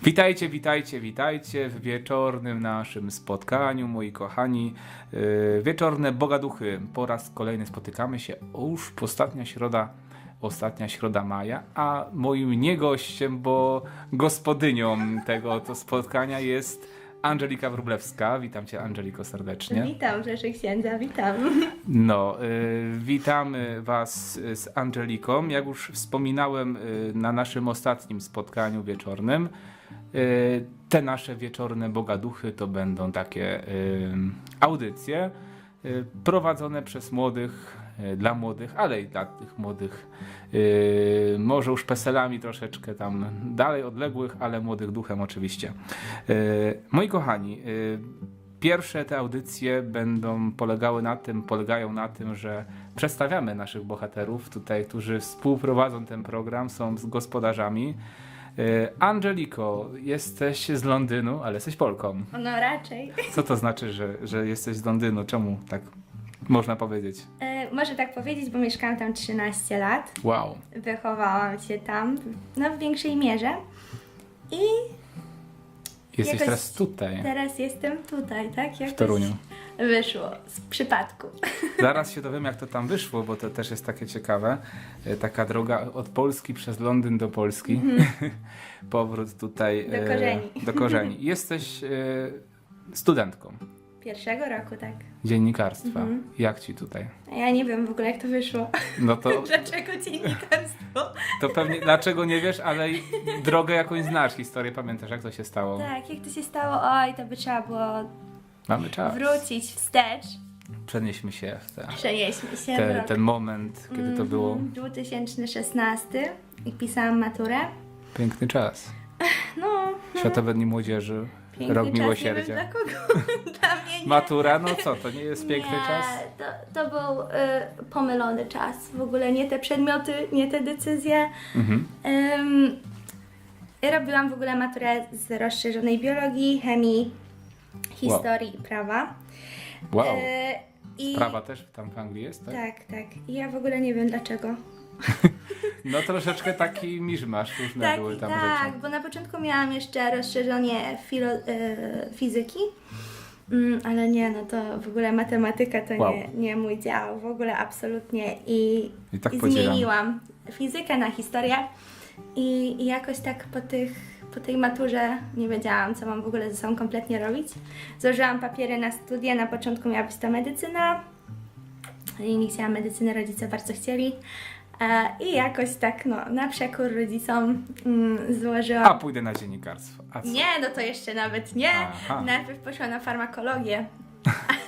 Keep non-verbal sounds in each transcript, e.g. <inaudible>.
Witajcie, witajcie, witajcie w wieczornym naszym spotkaniu, moi kochani. Yy, Wieczorne Bogaduchy. Po raz kolejny spotykamy się już ostatnia środa, ostatnia środa maja, a moim nie gościem, bo gospodynią tego to spotkania jest Angelika Wróblewska. Witam cię Angeliko serdecznie. Witam, rzeczy księdza, witam. No, y, witamy Was z Angeliką. Jak już wspominałem y, na naszym ostatnim spotkaniu wieczornym, y, te nasze wieczorne bogaduchy to będą takie y, audycje y, prowadzone przez młodych, y, dla młodych, ale i dla tych młodych, y, może już peselami troszeczkę tam dalej odległych, ale młodych duchem oczywiście. Y, Moi kochani, y, Pierwsze te audycje będą polegały na tym, polegają na tym, że przedstawiamy naszych bohaterów tutaj, którzy współprowadzą ten program, są z gospodarzami. Y, Angeliko, jesteś z Londynu, ale jesteś Polką. No raczej. Co to znaczy, że, że jesteś z Londynu? Czemu tak można powiedzieć? E, może tak powiedzieć, bo mieszkałam tam 13 lat. Wow. Wychowałam się tam, no w większej mierze. I Jesteś Jakoś teraz tutaj, teraz jestem tutaj, tak? w Jakoś Toruniu. Wyszło z przypadku. <laughs> Zaraz się dowiem, jak to tam wyszło, bo to też jest takie ciekawe. E, Taka droga od Polski przez Londyn do Polski. <laughs> Powrót tutaj. Do e, korzeni. Do korzeni. <laughs> Jesteś e, studentką Pierwszego roku, tak. dziennikarstwa. Jak ci tutaj? Ja nie wiem w ogóle, jak to wyszło. No to, Dlaczego dziennikarstwo? to pewnie dlaczego nie wiesz, ale drogę jakąś znasz, historię pamiętasz, jak to się stało. Tak, jak to się stało? Oj, to by trzeba było Mamy czas. wrócić wstecz. Przenieśmy się w te, Przenieśmy się w te, rok ten moment, kiedy to było 2016 i pisałam maturę. piękny czas. No, Światowe Dni Młodzieży, piękny Rok czas, nie wiem Miłosierdzia. dla kogo. <laughs> dla mnie nie. Matura, no co, to nie jest piękny nie, czas? To, to był y, pomylony czas. W ogóle nie te przedmioty, nie te decyzje. Mhm. Ym, robiłam w ogóle maturę z rozszerzonej biologii, chemii, historii i prawa. Wow. Y, i, Prawa też tam w Anglii jest, tak? Tak, tak. I ja w ogóle nie wiem dlaczego. <laughs> No troszeczkę taki miszmasz, różne Tak, były tam tak, rzeczy. bo na początku miałam jeszcze rozszerzenie filo, e, fizyki, mm, ale nie, no to w ogóle matematyka to Wow. nie, nie mój dział, w ogóle absolutnie i, I tak i podzielam. zmieniłam fizykę na historię i, i jakoś tak po, tych, po tej maturze nie wiedziałam, co mam w ogóle ze sobą kompletnie robić. Złożyłam papiery na studia, na początku miała być to medycyna, i nie chciałam medycyny, rodzice bardzo chcieli. E, I jakoś tak, no, na przekór rodzicom mm, złożyłam. A pójdę na dziennikarstwo. Nie, no to jeszcze nawet nie. Aha. Najpierw poszłam na farmakologię. <laughs>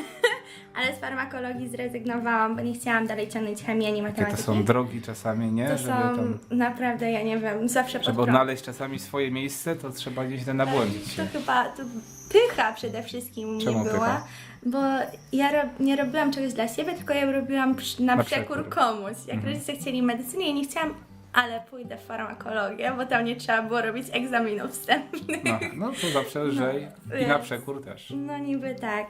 Ale z farmakologii zrezygnowałam, bo nie chciałam dalej ciągnąć chemii ani Jakie to matematyki. są drogi czasami, nie? To Żeby są tam, naprawdę, ja nie wiem, zawsze pod żeby prąd. odnaleźć czasami swoje miejsce, to trzeba gdzieś tam nabłądzić To się. chyba to pycha przede wszystkim Czemu nie była, pycha? bo ja rob, nie robiłam czegoś dla siebie, tylko ja robiłam przy, na, Na przekór, przekór. komuś. Jak Mhm. rodzice chcieli medycynę, ja nie chciałam, ale pójdę w farmakologię, bo tam nie trzeba było robić egzaminów wstępnych. No, no to zawsze lżej. <laughs> I na przekór też. No niby tak.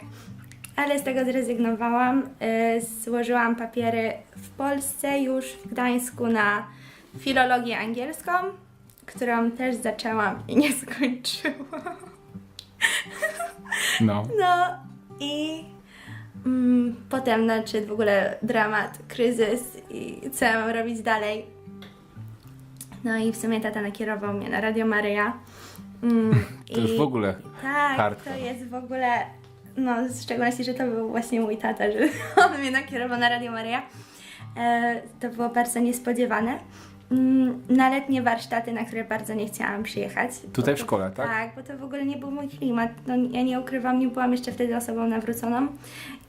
Ale z tego zrezygnowałam. Y, złożyłam papiery w Polsce już w Gdańsku na filologię angielską, którą też zaczęłam i nie <laughs> skończyłam. No. No i mm, potem nadszedł w ogóle dramat, kryzys i co ja mam robić dalej. No i w sumie tata nakierował mnie na Radio Maryja. Mm, To już w ogóle tak, hardcore. to jest w ogóle, no w szczególności, że to był właśnie mój tata, że <laughs> on mnie nakierował na Radio Maria. E, to było bardzo niespodziewane. Mm, Na letnie warsztaty, na które bardzo nie chciałam przyjechać. Tutaj w szkole, tak? Tak, bo to w ogóle nie był mój klimat. No, ja nie ukrywam, nie byłam jeszcze wtedy osobą nawróconą.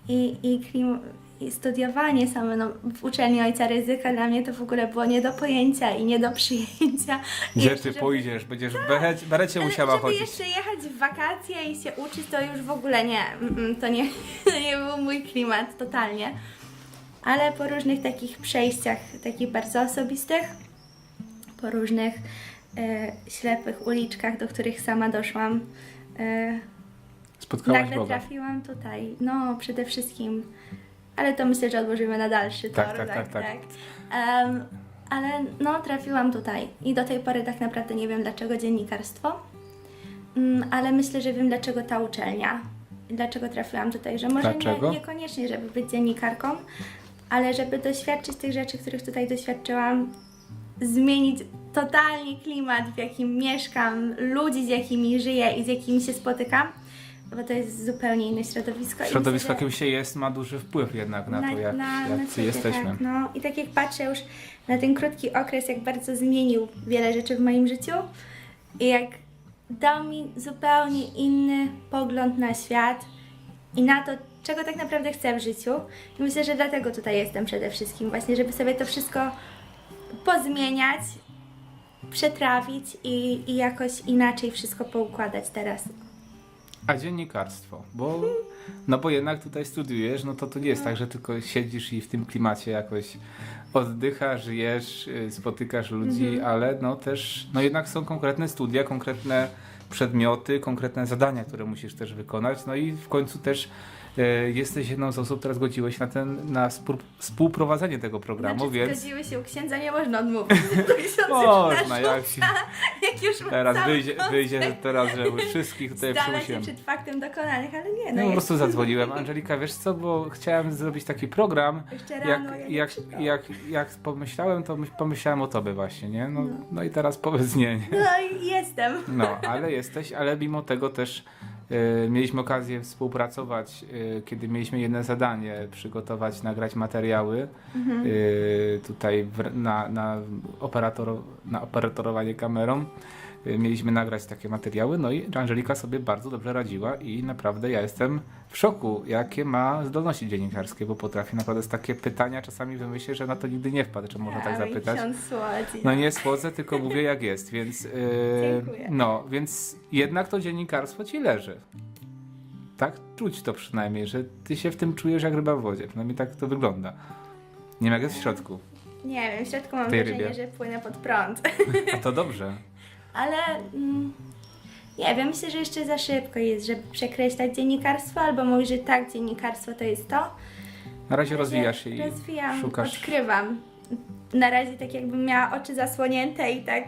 I, i, klim, i studiowanie same no, w uczelni Ojca Ryzyka dla mnie to w ogóle było nie do pojęcia i nie do przyjęcia. Gdzie ty żeby- pójdziesz? Będziesz w berecie, berecie ale musiała żeby chodzić. jeszcze jechać w wakacje i się uczyć, to już w ogóle nie. To nie, <laughs> to nie był mój klimat totalnie. Ale po różnych takich przejściach, takich bardzo osobistych, po różnych e, ślepych uliczkach, do których sama doszłam, e, Spotkałaś nagle Boga. trafiłam tutaj. No, przede wszystkim. Ale to myślę, że odłożymy na dalszy Tak, tor. tak, tak, tak. Em, ale no, trafiłam tutaj i do tej pory tak naprawdę nie wiem dlaczego dziennikarstwo. Mm, ale myślę, że wiem dlaczego ta uczelnia. Dlaczego trafiłam tutaj, że może nie, niekoniecznie, żeby być dziennikarką, ale żeby doświadczyć tych rzeczy, których tutaj doświadczyłam, zmienić totalnie klimat, w jakim mieszkam, ludzi, z jakimi żyję i z jakimi się spotykam, bo to jest zupełnie inne środowisko. i Środowisko, myślę, jakim się jest, ma duży wpływ jednak na, to, jak, jak ciebie, jesteśmy. Tak, no. I tak jak patrzę już na ten krótki okres, jak bardzo zmienił wiele rzeczy w moim życiu i jak dał mi zupełnie inny pogląd na świat i na to, czego tak naprawdę chcę w życiu. I myślę, że dlatego tutaj jestem przede wszystkim, właśnie, żeby sobie to wszystko pozmieniać, przetrawić i, i jakoś inaczej wszystko poukładać teraz. A dziennikarstwo, bo no bo jednak tutaj studiujesz, no to to nie jest tak, że tylko siedzisz i w tym klimacie jakoś oddychasz, żyjesz, y, spotykasz ludzi, Mhm. ale no też, no jednak są konkretne studia, konkretne przedmioty, konkretne zadania, które musisz też wykonać, no i w końcu też e, jesteś jedną z osób, która zgodziła się na ten, na spró- współprowadzenie tego programu, Znaczy, więc zgodziły się u księdza, nie można odmówić. <laughs> Ksiądz można, jak się, jak już <laughs> teraz cały wyjdzie, wyjdzie <laughs> teraz, że wszystkich tutaj Zdala się przymusiłem. przed faktem dokonanych, ale nie, no No po jest. prostu zadzwoniłem. <laughs> Angelika, wiesz co, bo chciałem zrobić taki program. Jeszcze Jak, rano, ja jak, przykro. jak, jak pomyślałem, to myśl- pomyślałem o tobie właśnie, nie? No, no i teraz powiedz nie, nie. No i jestem. No, ale jesteś, ale mimo tego też mieliśmy okazję współpracować, e, kiedy mieliśmy jedno zadanie, przygotować, nagrać materiały Mhm. e, tutaj na, na, operator, na operatorowanie kamerą. Mieliśmy nagrać takie materiały, no i Angelika sobie bardzo dobrze radziła i naprawdę ja jestem w szoku, jakie ma zdolności dziennikarskie, bo potrafi naprawdę z takie pytania czasami wymyślić, że na to nigdy nie wpadł, czy można tak zapytać. No nie słodzę, tylko mówię jak jest, więc yy, no, więc jednak to dziennikarstwo ci leży. Tak czuć to przynajmniej, że ty się w tym czujesz jak ryba w wodzie. Przynajmniej tak to wygląda. Nie wiem jak jest w środku. Nie wiem, w środku mam Tej wrażenie, rybie. że płynę pod prąd. A to dobrze. <laughs> Ale mm, nie wiem, myślę, że jeszcze za szybko jest, żeby przekreślać dziennikarstwo, albo mówić, że tak, dziennikarstwo to jest to. Na razie rozwijasz się i Rozwijam, szukasz. odkrywam. Na razie tak jakbym miała oczy zasłonięte i tak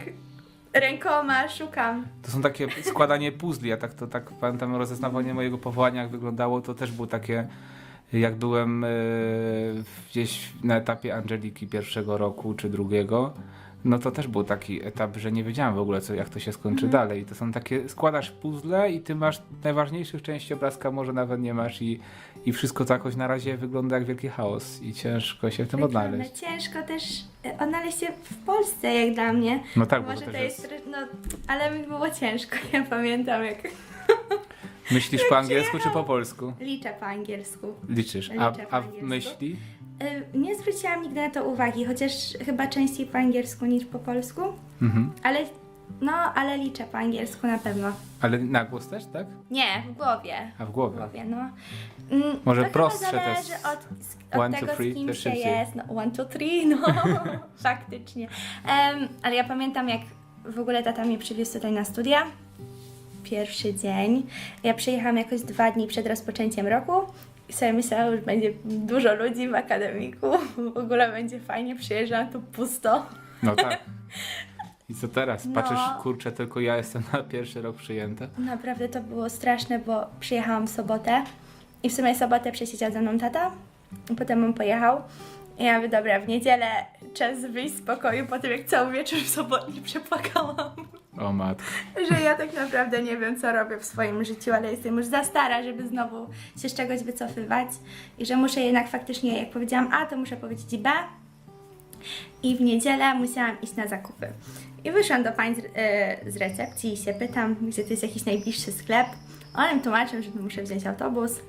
rękoma szukam. To są takie składanie puzli. Ja tak to tak pamiętam rozeznawanie mojego powołania, jak wyglądało, to też było takie. Jak byłem e, gdzieś na etapie Angeliki pierwszego roku czy drugiego, no to też był taki etap, że nie wiedziałem w ogóle, co, jak to się skończy dalej. To są takie, składasz puzzle i ty masz najważniejszych części obrazka, może nawet nie masz i, i wszystko to jakoś na razie wygląda jak wielki chaos i ciężko się w tym Wygląda odnaleźć. Ciężko też e, odnaleźć się w Polsce, jak dla mnie. No tak, Może to jest, jest... no, ale mi było ciężko. <laughs> Ja pamiętam, jak Myślisz <laughs> po angielsku czy po polsku? liczę po angielsku. Liczysz. A, Liczę po a angielsku. myśli? Y, Nie zwróciłam nigdy na to uwagi, chociaż chyba częściej po angielsku niż po polsku. Mhm. Ale, no, ale liczę po angielsku na pewno. Ale na głos też, tak? Nie, w głowie. A w W głowie. głowie, no. Mm, Może to prostsze chyba zależy s- od, od one, two, tego, three, z kim te się szybciej. jest. No, one, two, three, no, <laughs> faktycznie. Em, ale ja pamiętam, jak w ogóle tata mnie przywiózł tutaj na studia. Pierwszy dzień. Ja przyjechałam jakoś dwa dni przed rozpoczęciem roku sobie myślałam, że będzie dużo ludzi w akademiku. W ogóle będzie fajnie, przyjeżdżam tu pusto. No tak. I co teraz? No. Patrzysz, kurczę, tylko ja jestem na pierwszy rok przyjęta. Naprawdę to było straszne, bo przyjechałam w sobotę i w sumie sobotę przesiedział ze mną tata, i potem on pojechał. I ja mówię, dobra, w niedzielę czas wyjść z pokoju po tym, jak cały wieczór w sobotni przepłakałam, O matko. że ja tak naprawdę nie wiem, co robię w swoim życiu, ale jestem już za stara, żeby znowu się z czegoś wycofywać i że muszę jednak faktycznie, jak powiedziałam A, to muszę powiedzieć B. I w niedzielę musiałam iść na zakupy. I wyszłam do pań z, e, z recepcji i się pytam, gdzie to jest jakiś najbliższy sklep. One tłumaczą, że muszę wziąć autobus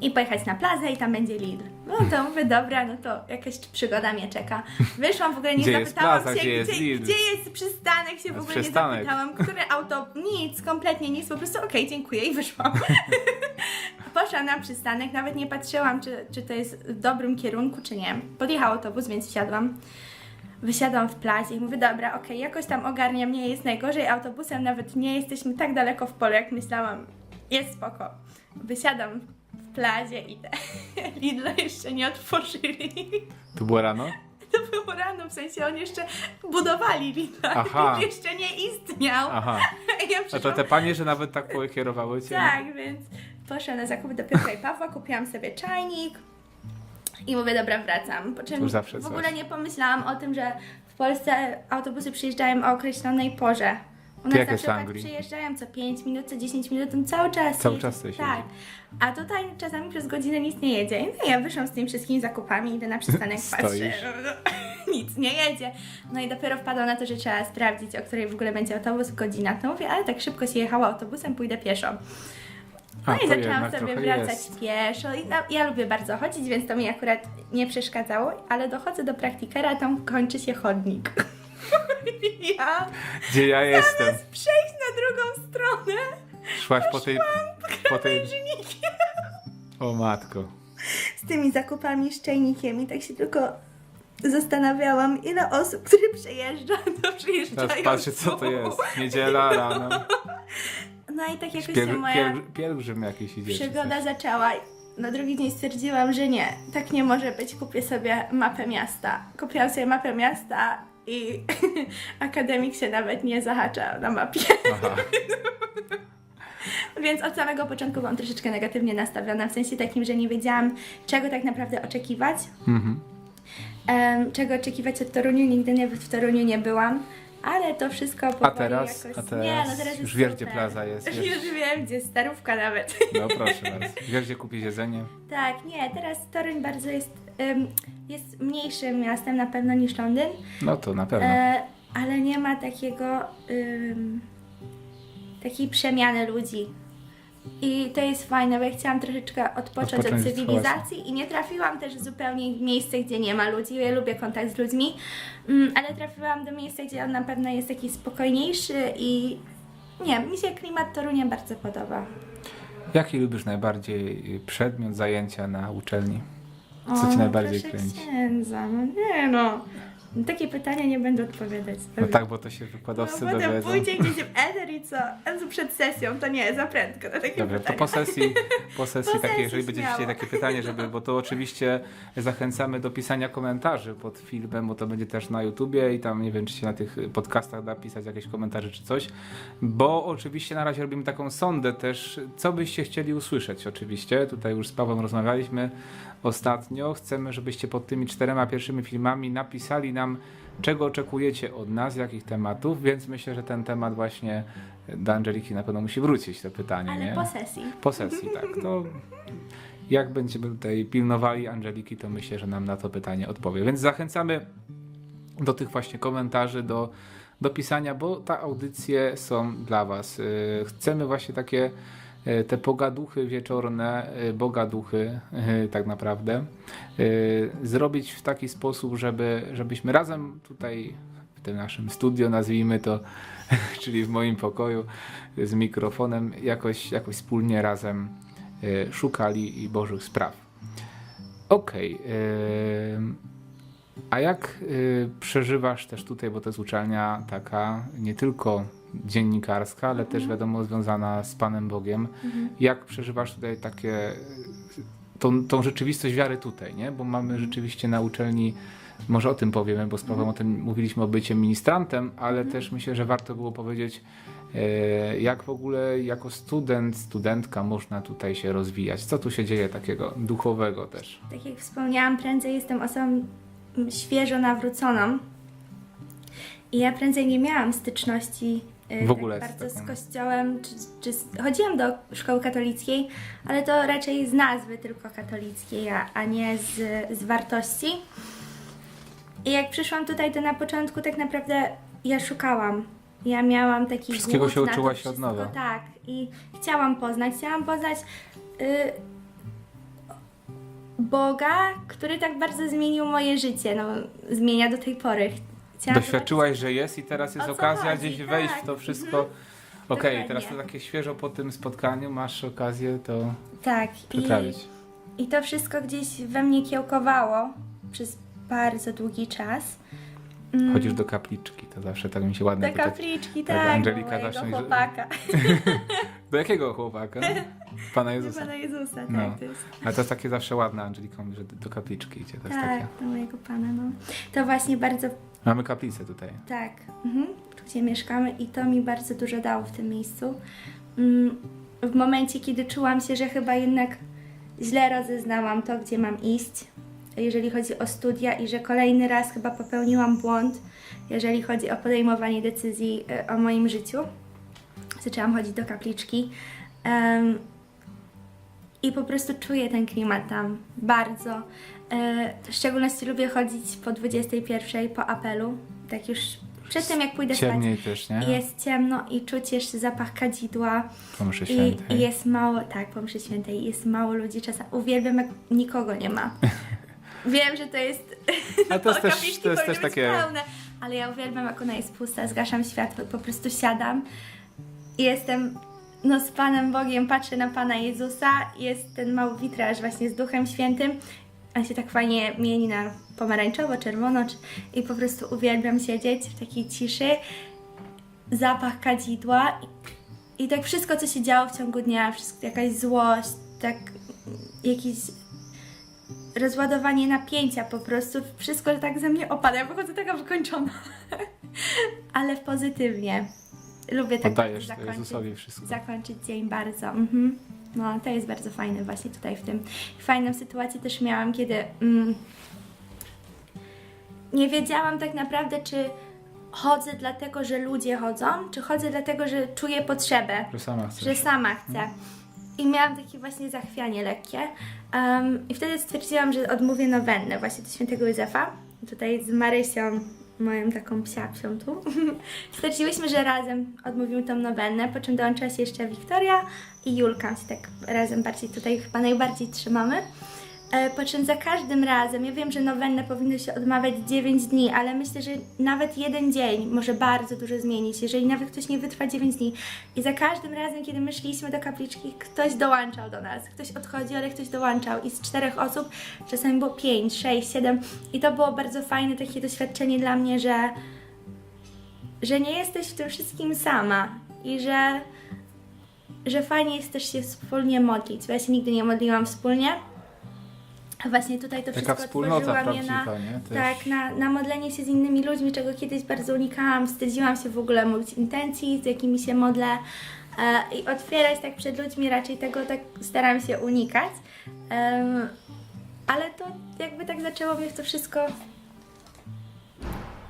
i pojechać na plazę i tam będzie Lidl. No to mówię, dobra, no to jakaś przygoda mnie czeka. Wyszłam, w ogóle nie Gdzie jest zapytałam plaza, się, gdzie jest Lidl? gdzie jest przystanek, się w ogóle przystanek. nie zapytałam, które auto, nic, kompletnie nic, po prostu okej, dziękuję i wyszłam. <laughs> Poszłam na przystanek, nawet nie patrzyłam, czy, czy to jest w dobrym kierunku, czy nie. Podjechał autobus, więc wsiadłam. Wysiadłam w plazie i mówię, dobra, okej, jakoś tam ogarniam, nie jest najgorzej autobusem, nawet nie jesteśmy tak daleko w polu, jak myślałam. Jest spoko. Wysiadam w plazie i te <laughs> Lidl jeszcze nie otworzyli. Tu było rano? To było rano, w sensie oni jeszcze budowali Lidla, Aha. jeszcze nie istniał. Aha. <laughs> Ja A to te panie, że nawet tak pokierowały cię? Tak, więc poszłam na zakupy do Piotra i Pawła, kupiłam sobie czajnik i mówię, dobra, wracam. Po czym To w coś. ogóle nie pomyślałam o tym, że w Polsce autobusy przyjeżdżają o określonej porze. U nas jak na jest w przykład Anglii? przyjeżdżają co 5 minut, co 10 minut, on cały czas Cały czas coś Tak. jedzie. A tutaj czasami przez godzinę nic nie jedzie. No i ja wyszłam z tymi wszystkimi zakupami, idę na przystanek, <laughs> patrzę, Stoisz. <laughs> nic nie jedzie. No i dopiero wpadłam na to, że trzeba sprawdzić, o której w ogóle będzie autobus, godzina. To mówię, ale tak szybko się jechało autobusem, pójdę pieszo. No A, i to zaczęłam jednak sobie trochę wracać jest. pieszo. I no, ja lubię bardzo chodzić, więc to mi akurat nie przeszkadzało, ale dochodzę do praktikera, tam kończy się chodnik. <laughs> ja Gdzie ja jestem? przejść na drugą stronę Szłaś po tej... Po tej... krawężnikiem O matko. z tymi zakupami, z czajnikiem i tak się tylko zastanawiałam, ile osób, które przejeżdża, <laughs> to przyjeżdżają Teraz patrzę co to jest. Niedziela rano. <laughs> No i tak jakoś Piel, się moja piel, pielgrzym jakiś idzie. czy przygoda coś. zaczęła. Na drugi dzień stwierdziłam, że nie, tak nie może być. Kupię sobie mapę miasta. Kupiłam sobie mapę miasta i <laughs> akademik się nawet nie zahacza na mapie. Aha. <laughs> Więc od samego początku byłam troszeczkę negatywnie nastawiona, w sensie takim, że nie wiedziałam, czego tak naprawdę oczekiwać. Mhm. Em, czego oczekiwać od Toruniu, nigdy nie, w Toruniu nie byłam. Ale to wszystko powoli A teraz? jakoś... A teraz? Nie, no teraz Już jest wiesz, gdzie super. plaza jest, <laughs> wiesz. Już wiem, gdzie starówka nawet. No proszę bardzo. Wiesz gdzie kupić jedzenie? Tak, nie, teraz Toruń bardzo jest, jest mniejszym miastem na pewno niż Londyn, No to na pewno. e, ale nie ma takiego, takiej przemiany ludzi. I to jest fajne, bo ja chciałam troszeczkę odpocząć Odpocząć, od cywilizacji i nie trafiłam też zupełnie w miejsce, gdzie nie ma ludzi. Ja lubię kontakt z ludźmi, mm, ale trafiłam do miejsca, gdzie on na pewno jest taki spokojniejszy i nie, mi się klimat Torunia bardzo podoba. Jaki lubisz najbardziej przedmiot zajęcia na uczelni? Co ci najbardziej proszę kręci? księdza, no nie no. Na takie pytania nie będę odpowiadać. No tak, bo to się wykładowcy no, potem dowiedzą. pójdzie gdzieś w eter i co? Przed sesją, to nie, za prędko na takie Dobrze, to pytania. po sesji, po sesji Po takiej, sesji jeżeli będziecie chcieli śmiało. takie pytanie, żeby, bo to oczywiście zachęcamy do pisania komentarzy pod filmem, bo to będzie też na YouTubie i tam nie wiem, czy się na tych podcastach da pisać jakieś komentarze czy coś, bo oczywiście na razie robimy taką sondę też, co byście chcieli usłyszeć oczywiście, tutaj już z Pawłem rozmawialiśmy ostatnio, chcemy, żebyście pod tymi czterema pierwszymi filmami napisali nam, czego oczekujecie od nas, jakich tematów, więc myślę, że ten temat właśnie do Angeliki na pewno musi wrócić, to pytanie, Ale nie? po sesji. Po sesji, tak. To jak będziemy tutaj pilnowali Angeliki, to myślę, że nam na to pytanie odpowie. Więc zachęcamy do tych właśnie komentarzy, do, do pisania, bo te audycje są dla Was. Yy, Chcemy właśnie takie te pogaduchy wieczorne, yy, bogaduchy yy, tak naprawdę, zrobić w taki sposób, żeby, żebyśmy razem tutaj w tym naszym studio, nazwijmy to, <laughs> czyli w moim pokoju z mikrofonem, jakoś, jakoś wspólnie razem szukali i Bożych spraw. Okej. ym, a jak przeżywasz też tutaj, bo to jest uczelnia taka nie tylko dziennikarska, ale też wiadomo związana z Panem Bogiem. Jak przeżywasz tutaj takie tą, tą rzeczywistość wiary tutaj, nie? Bo mamy rzeczywiście na uczelni może o tym powiemy, bo z Pawłem o tym mówiliśmy o bycie ministrantem, ale też myślę, że warto było powiedzieć, e, jak w ogóle jako student, studentka można tutaj się rozwijać. Co tu się dzieje takiego duchowego też? Tak jak wspomniałam, prędzej jestem osobą świeżo nawróconą. I ja prędzej nie miałam styczności W ogóle z tak bardzo z kościołem, czy, czy z, chodziłam do szkoły katolickiej, ale to raczej z nazwy tylko katolickiej, a, a nie z, z wartości. I jak przyszłam tutaj, to na początku tak naprawdę ja szukałam. Ja miałam taki Wszystkiego się uczyłaś od nowa. Tak. I chciałam poznać, chciałam poznać y, Boga, który tak bardzo zmienił moje życie. No, zmienia do tej pory. Chciałam Doświadczyłaś, że jest i teraz jest O co okazja chodzi, gdzieś wejść w tak, to wszystko. mhm. Okej, Dokładnie. teraz to takie świeżo po tym spotkaniu masz okazję to Tak. przetrawić. I, I to wszystko gdzieś we mnie kiełkowało przez bardzo długi czas. Mm, Chodzisz do kapliczki, to zawsze tak mi się ładnie do kapliczki, tak, tak, Angelika do mojego zawsze mi- chłopaka. <laughs> Do jakiego chłopaka? Pana Jezusa. Pana Jezusa, tak, No. to jest. Ale to jest takie zawsze ładne, Angelika mówi, że do kapliczki idzie. To jest Tak, takie. do mojego Pana, no. To właśnie bardzo Mamy kaplicę tutaj. Tak, mhm. tu gdzie mieszkamy i to mi bardzo dużo dało w tym miejscu. Mm, W momencie, kiedy czułam się, że chyba jednak źle rozeznałam to, gdzie mam iść, jeżeli chodzi o studia i że kolejny raz chyba popełniłam błąd, jeżeli chodzi o podejmowanie decyzji e, o moim życiu. Zaczęłam chodzić do kapliczki. I po prostu czuję ten klimat tam bardzo. E, w szczególności lubię chodzić po 21 po apelu, tak już przed tym jak pójdę spać. Ciemniej też, nie? I Jest ciemno i czuć jeszcze zapach kadzidła Po mszy i, świętej. i jest mało, tak, po mszy świętej jest mało ludzi czasem. Uwielbiam jak nikogo nie ma. <laughs> Wiem, że to jest A to jest <laughs> też, to jest też takie... pełne, ale ja uwielbiam jak ona jest pusta, zgaszam światło, po prostu siadam i jestem no z Panem Bogiem, patrzę na Pana Jezusa, jest ten mały witraż właśnie z Duchem Świętym, on się tak fajnie mieni na pomarańczowo, czerwono i po prostu uwielbiam siedzieć w takiej ciszy, zapach kadzidła i, i tak wszystko, co się działo w ciągu dnia, wszystko, jakaś złość, tak jakiś rozładowanie napięcia po prostu, wszystko tak ze mnie opada, ja wychodzę taka wykończona, <laughs> ale pozytywnie. Lubię tak Oddajesz zakończyć, Jezusowi wszystko. zakończyć dzień bardzo. Mhm. No, to jest bardzo fajne właśnie tutaj w tym. Fajną sytuację też miałam, kiedy mm, nie wiedziałam tak naprawdę, czy chodzę dlatego, że ludzie chodzą, czy chodzę dlatego, że czuję potrzebę Że sama chcesz. że sama chcę. I miałam takie właśnie zachwianie lekkie. Um, I wtedy stwierdziłam, że odmówię nowennę właśnie do świętego Józefa. Tutaj z Marysią, moją taką psiapsią tu. <laughs> Stwierdziłyśmy, że razem odmówimy tą nowennę, po czym dołączyła się jeszcze Wiktoria i Julka. Się tak razem bardziej tutaj chyba najbardziej trzymamy. E, Po czym za każdym razem, ja wiem, że nowennę powinno się odmawiać 9 dni, ale myślę, że nawet jeden dzień może bardzo dużo zmienić, jeżeli nawet ktoś nie wytrwa 9 dni. I za każdym razem, kiedy my szliśmy do kapliczki, ktoś dołączał do nas. Ktoś odchodził, ale ktoś dołączał. I z czterech osób czasami było 5, 6, 7. I to było bardzo fajne takie doświadczenie dla mnie, że, że nie jesteś w tym wszystkim sama i że, że fajnie jest też się wspólnie modlić, bo ja się nigdy nie modliłam wspólnie. Właśnie tutaj to Taka wszystko otworzyła mnie na, nie? Tak, na, na modlenie się z innymi ludźmi, czego kiedyś bardzo unikałam. Wstydziłam się w ogóle mówić intencji, z jakimi się modlę e, i otwierać tak przed ludźmi, raczej tego tak staram się unikać. Em, ale to jakby tak zaczęło mnie w to wszystko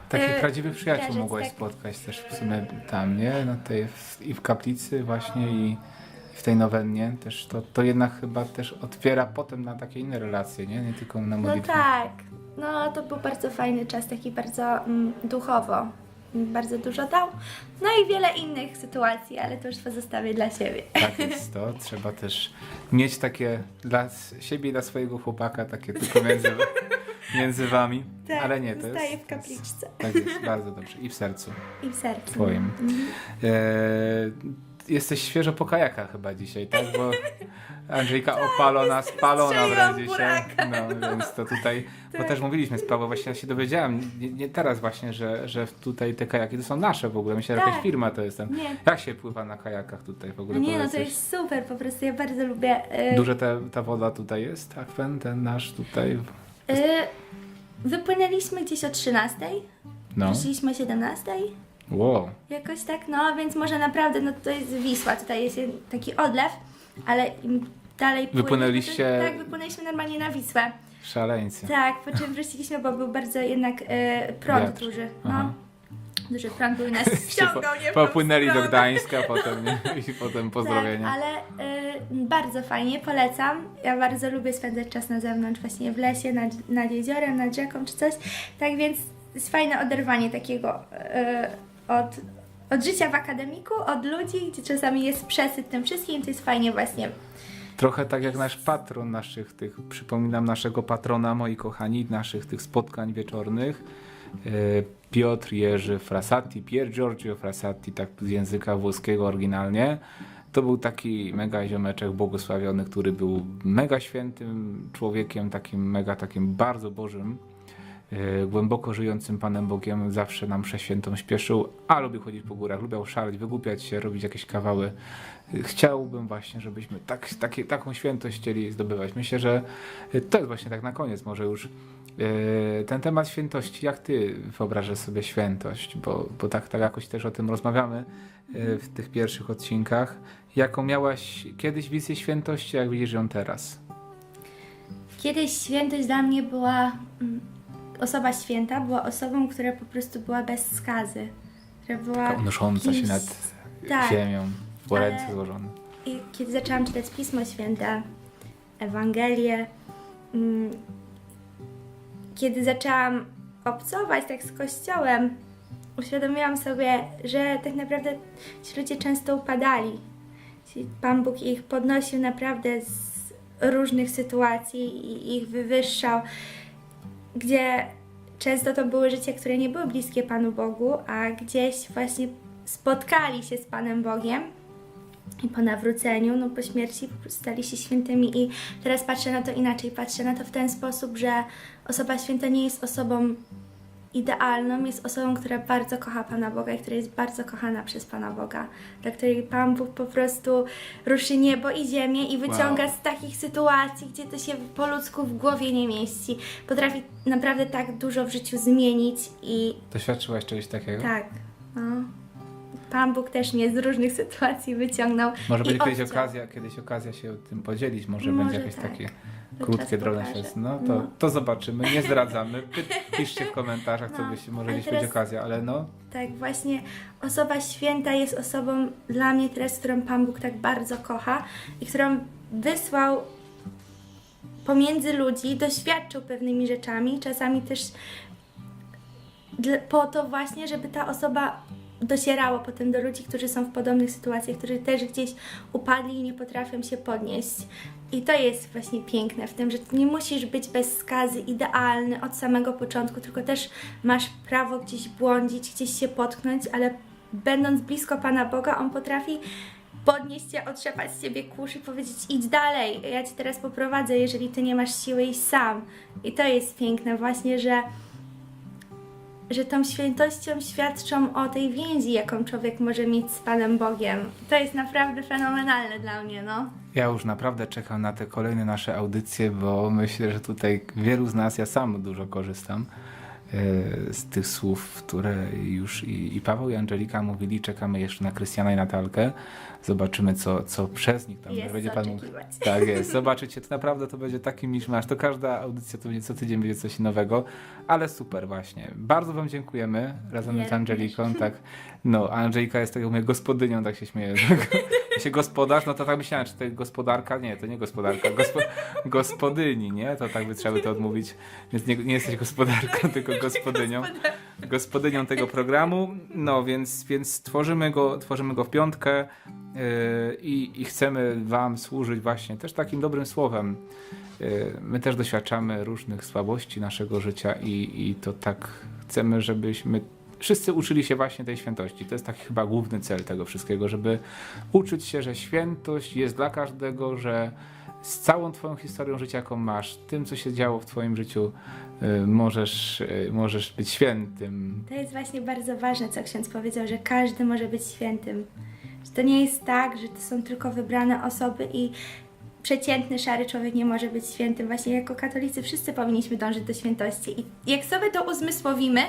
Takich e, prawdziwych przyjaciół mogłaś tak. spotkać też w sumie tam, nie? No tej, w, I w kaplicy właśnie i w tej nowennie też to, to jednak chyba też otwiera potem na takie inne relacje, nie? Nie tylko na No modlitwę. tak, no to był bardzo fajny czas, taki bardzo mm, duchowo. Bardzo dużo dał. No i wiele innych sytuacji, ale to już pozostawię dla siebie. Tak jest to. Trzeba też mieć takie dla siebie i dla swojego chłopaka, takie tylko między, <laughs> między wami. Tak, Ale nie, to jest... w kapliczce Tak jest, bardzo dobrze. I w sercu i w sercu. twoim. Mhm. E, jesteś świeżo po kajakach chyba dzisiaj, tak? Bo <laughs> Angelika opalona, spalona wręcz dzisiaj. No, więc to tutaj, bo Tak. też mówiliśmy z Pawłem, właśnie ja się dowiedziałem, nie, nie teraz właśnie, że, że tutaj te kajaki to są nasze w ogóle. Myślę, że jakaś Tak. firma to jest ten. Nie. Jak się pływa na kajakach tutaj w ogóle? Nie no, to jest super, po prostu ja bardzo lubię. y, Duże te, ta woda tutaj jest, akwen, ten nasz tutaj. y, wypłynęliśmy gdzieś o 13, No. wróciliśmy o 17. Wow. Jakoś tak, no więc może naprawdę, no to jest Wisła, tutaj jest taki odlew, ale im dalej płyniemy, Wypłynęliście- To, tak, wypłynęliśmy normalnie na Wisłę. Szaleńcy. Tak, po czym wróciliśmy, bo był bardzo jednak e, prąd Wiatr. duży. Aha. No. Duży prąd był i nas <laughs> ściągał, nie w tą Popłynęli do. Gdańska <laughs> potem nie? i potem pozdrowienia. Tak, ale y, bardzo fajnie, polecam. Ja bardzo lubię spędzać czas na zewnątrz, właśnie w lesie, nad, nad jeziorem, nad rzeką czy coś. Tak więc jest fajne oderwanie takiego y, od, od życia w akademiku, od ludzi, gdzie czasami jest przesyt tym wszystkim, to jest fajnie właśnie. Trochę tak jak nasz patron naszych tych, przypominam naszego patrona, moi kochani, naszych tych spotkań wieczornych. e, Piotr Jerzy Frassati, Pier Giorgio Frassati, tak z języka włoskiego oryginalnie. To był taki mega ziomeczek błogosławiony, który był mega świętym człowiekiem, takim mega takim bardzo bożym. Y, głęboko żyjącym Panem Bogiem, zawsze nam przeświętą śpieszył, a lubi chodzić po górach, lubiał szaleć, wygłupiać się, robić jakieś kawały. Y, Chciałbym właśnie, żebyśmy tak, takie, taką świętość chcieli zdobywać. Myślę, że to jest właśnie tak na koniec może już y, ten temat świętości. Jak ty wyobrażasz sobie świętość? Bo, bo tak, tak jakoś też o tym rozmawiamy y, w tych pierwszych odcinkach. Jaką miałaś kiedyś wizję świętości, jak widzisz ją teraz? Kiedyś świętość dla mnie była mm, osoba święta, była osobą, która po prostu była bez skazy. Która była Taka unosząca się kimś- nad tak. ziemią, w Ale- ręce złożone. I kiedy zaczęłam czytać Pismo Święte, Ewangelię, mm, kiedy zaczęłam obcować tak z Kościołem, uświadomiłam sobie, że tak naprawdę ci ludzie często upadali. Pan Bóg ich podnosił naprawdę z różnych sytuacji i ich wywyższał, gdzie często to były życia, które nie były bliskie Panu Bogu, a gdzieś właśnie spotkali się z Panem Bogiem i po nawróceniu, no po śmierci po prostu stali się świętymi. I teraz patrzę na to inaczej, patrzę na to w ten sposób, że osoba święta nie jest osobą idealną, jest osobą, która bardzo kocha Pana Boga i która jest bardzo kochana przez Pana Boga, dla której Pan Bóg po prostu ruszy niebo i ziemię i wyciąga Wow. z takich sytuacji, gdzie to się po ludzku w głowie nie mieści. Potrafi naprawdę tak dużo w życiu zmienić i Doświadczyłaś czegoś takiego? tak, no. Pan Bóg też mnie z różnych sytuacji wyciągnął. Może będzie kiedyś odciął. okazja, kiedyś okazja się tym podzielić, może, Może będzie jakieś tak. takie To krótkie, drobne świadectwo. No to, No. to zobaczymy, nie zdradzamy. Piszcie w komentarzach, co No, byście, może ale gdzieś będzie teraz- okazja, ale no, Tak, właśnie osoba święta jest osobą dla mnie teraz, którą Pan Bóg tak bardzo kocha i którą wysłał pomiędzy ludzi, doświadczył pewnymi rzeczami, czasami też po to właśnie, żeby ta osoba docierała potem do ludzi, którzy są w podobnych sytuacjach, którzy też gdzieś upadli i nie potrafią się podnieść. I to jest właśnie piękne w tym, że nie musisz być bez skazy idealny od samego początku, tylko też masz prawo gdzieś błądzić, gdzieś się potknąć, ale będąc blisko Pana Boga, On potrafi podnieść cię, otrzepać z ciebie kurz i powiedzieć idź dalej, ja cię teraz poprowadzę, jeżeli ty nie masz siły iść sam. I to jest piękne właśnie, że że tą świętością świadczą o tej więzi, jaką człowiek może mieć z Panem Bogiem. To jest naprawdę fenomenalne dla mnie, no. ja już naprawdę czekam na te kolejne nasze audycje, bo myślę, że tutaj wielu z nas, ja sam dużo korzystam z tych słów, które już i, i Paweł i Angelika mówili. Czekamy jeszcze na Krystiana i Natalkę. Zobaczymy, co, co przez nich tam Jest będzie Pan mógł. <laughs> Tak jest, zobaczycie, to naprawdę to będzie taki miszmasz, to każda audycja to będzie co tydzień będzie coś nowego, ale super właśnie. Bardzo Wam dziękujemy, razem Ja z Angeliką, tak. No, Angelika jest taką mówię, gospodynią, tak się śmieje. <laughs> <laughs> się gospodarz, no to tak myślałem, czy to gospodarka? Nie, to nie gospodarka, gospo, <laughs> gospodyni, nie? To tak by trzeba by to odmówić, więc nie, nie jesteś gospodarką, <laughs> tylko gospodynią gospodynią tego programu. No więc, więc tworzymy, go, tworzymy go w piątkę yy, i, chcemy Wam służyć właśnie też takim dobrym słowem. Yy, my też doświadczamy różnych słabości naszego życia i, i to tak chcemy, żebyśmy wszyscy uczyli się właśnie tej świętości. To jest taki chyba główny cel tego wszystkiego, żeby uczyć się, że świętość jest dla każdego, że z całą Twoją historią życia, jaką masz, tym, co się działo w Twoim życiu, y, możesz, y, możesz być świętym. To jest właśnie bardzo ważne, co ksiądz powiedział, że każdy może być świętym. Że to nie jest tak, że to są tylko wybrane osoby i przeciętny, szary człowiek nie może być świętym. Właśnie jako katolicy wszyscy powinniśmy dążyć do świętości. I jak sobie to uzmysłowimy,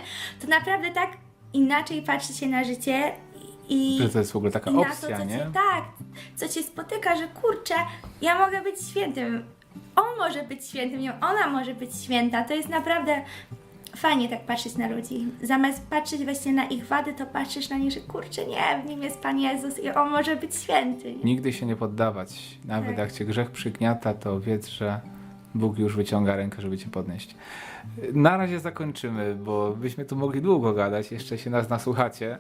to naprawdę tak inaczej patrzy się na życie i... Że to jest w ogóle taka to, opcja, co nie? Cię, tak, co cię spotyka, że kurczę, ja mogę być świętym, on może być świętym, nie, ona może być święta. To jest naprawdę fajnie tak patrzeć na ludzi. Zamiast patrzeć właśnie na ich wady, to patrzysz na nich, że kurczę, nie, w nim jest Pan Jezus i on może być święty. nie? Nigdy się nie poddawać. Nawet Tak. jak cię grzech przygniata, to wiedz, że Bóg już wyciąga rękę, żeby cię podnieść. Na razie zakończymy, bo byśmy tu mogli długo gadać, jeszcze się nas nasłuchacie.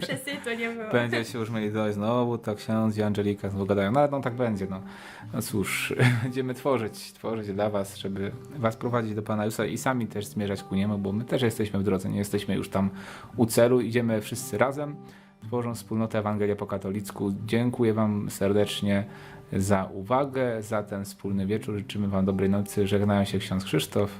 Przesytu nie było. Będzie się już mieli dość, znowu to ksiądz i Angelika znowu gadają. No ale no tak będzie, no. No cóż, <laughs> będziemy tworzyć, tworzyć dla was, żeby was prowadzić do Pana Jezusa i sami też zmierzać ku Niemu, bo my też jesteśmy w drodze, nie jesteśmy już tam u celu, idziemy wszyscy razem, tworząc wspólnotę Ewangelia po katolicku. Dziękuję wam serdecznie za uwagę, za ten wspólny wieczór. Życzymy wam dobrej nocy. Żegnają się ksiądz Krzysztof.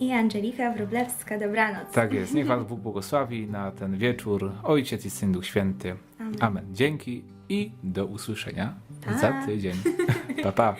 I Angelika Wróblewska, dobranoc. Tak jest. Niech Was <laughs> Bóg błogosławi na ten wieczór. Ojciec i Syn Duch Święty. Amen. Amen. Dzięki i do usłyszenia Pa. za tydzień. <laughs> Pa, pa.